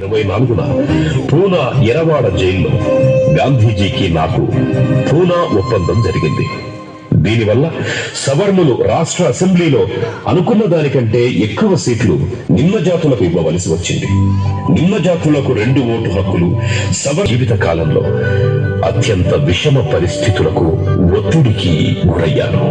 ఇరవై నాలుగున పూనా ఎరవాడ జైల్లో గాంధీజీకి నాకు పూనా ఒప్పందం జరిగింది. దీనివల్ల సవర్ణులు రాష్ట్ర అసెంబ్లీలో అనుకున్న దానికంటే ఎక్కువ సీట్లు నిమ్న జాతులకు ఇవ్వవలసి వచ్చింది. నిమ్న జాతులకు రెండు ఓటు హక్కులు సవర్ జీవిత కాలంలో అత్యంత విషమ పరిస్థితులకు ఒత్తిడికి గురయ్యాను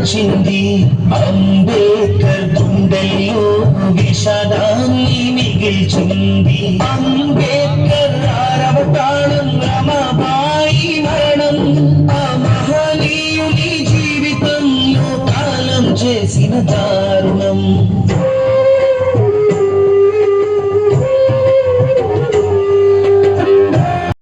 రోజు వచ్చింది అంబేద్కర్ గుండెల్లో విషాదాన్ని మిగిల్చింది. అంబేద్కర్ ఆరవతాళం రమబాయి మరణం. ఆ మహనీయుని జీవితంలో కాలం చేసిన దారుణం.